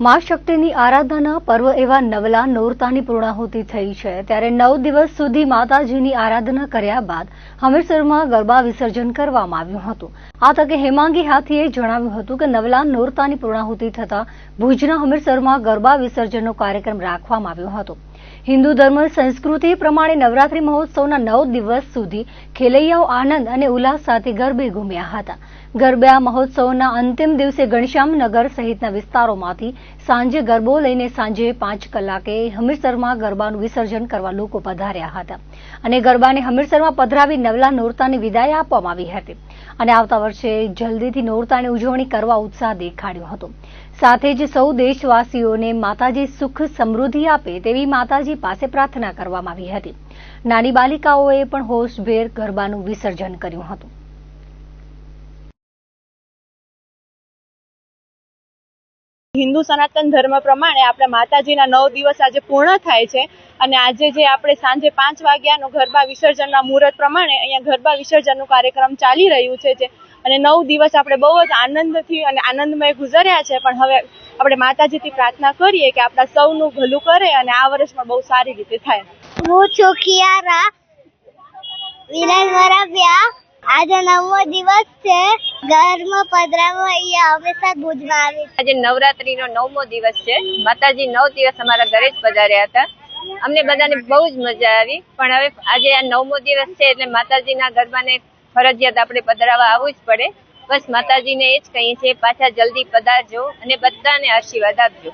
મા શક્તિની આરાધના પર્વ એવા નવલા નોરતાની પૂર્ણાહુતિ થઈ છે. ત્યારે નવ દિવસ સુધી માતાજીની આરાધના કર્યા બાદ હમીરસરમાં ગરબા વિસર્જન કરવામાં આવ્યું હતું. આ તકે હેમાંગી હાથીએ જણાવ્યું હતું કે નવલા નોરતાની પૂર્ણાહુતિ થતા ભુજના હમીરસરમાં ગરબા વિસર્જનનો કાર્યક્રમ રાખવામાં આવ્યો હતો. હિન્દુ ધર્મ સંસ્કૃતિ પ્રમાણે નવરાત્રી મહોત્સવના નવ દિવસ સુધી ખેલૈયાઓ આનંદ અને ઉલ્લાસ સાથે ગરબે ઘૂમ્યા હતા. ગરબા મહોત્સવના અંતિમ દિવસે ઘનશ્યામનગર સહિતના વિસ્તારોમાંથી સાંજે ગરબો લઈને સાંજે પાંચ કલાકે હમીરસરમાં ગરબાનું વિસર્જન કરવા લોકો પધાર્યા હતા અને ગરબાને હમીરસરમાં પધરાવી નવલા નોરતાની વિદાય આપવામાં આવી હતી. અને આવતા વર્ષે જલ્દીથી નોરતાની ઉજવણી કરવા ઉત્સાહ દેખાડ્યો હતો. સાથે જ સૌ દેશવાસીઓને માતાજી સુખ સમૃદ્ધિ આપે તેવી માતાજી પાસે પ્રાર્થના કરવામાં આવી હતી. નાની બાલિકાઓએ પણ હોશભેર ગરબાનું વિસર્જન કર્યું હતું. હિન્દુ સનાતન ધર્મ પ્રમાણે આપણે માતાજીના નવ દિવસ આજે પૂર્ણ થાય છે અને આજે જે આપણે સાંજે પાંચ વાગ્યાનું ગરબા વિસર્જનના મુહૂર્ત પ્રમાણે અહીંયા ગરબા વિસર્જનનું કાર્યક્રમ ચાલી રહ્યું છે જે અને નવ દિવસ આપણે બહુ જ આનંદથી અને આનંદમય ગુજર્યા છે પણ હવે આપણે માતાજીથી પ્રાર્થના કરીએ કે આપણા સૌનું ભલું કરે અને આ વર્ષમાં બહુ સારી રીતે થાય. હું ચોખિયારા વિરાજ વરાવ્યા આજે નવમો દિવસ છે. ઘરમાં પધરાવો અહીંયા હંમેશા ભુજમાં આવે આજે નવરાત્રીનો નવમો દિવસ છે. માતાજી નવ દિવસ અમારા ઘરે જ પધાર્યા હતા. અમને બધાને બહુ જ મજા આવી. પણ હવે આજે આ નવમો દિવસ છે એટલે માતાજીના ગરબાને ફરજિયાત આપણે પધરાવા આવવું જ પડે. બસ માતાજીને એ જ કહીએ છીએ, પાછા જલ્દી પધારજો અને બધાને આશીર્વાદ આપજો.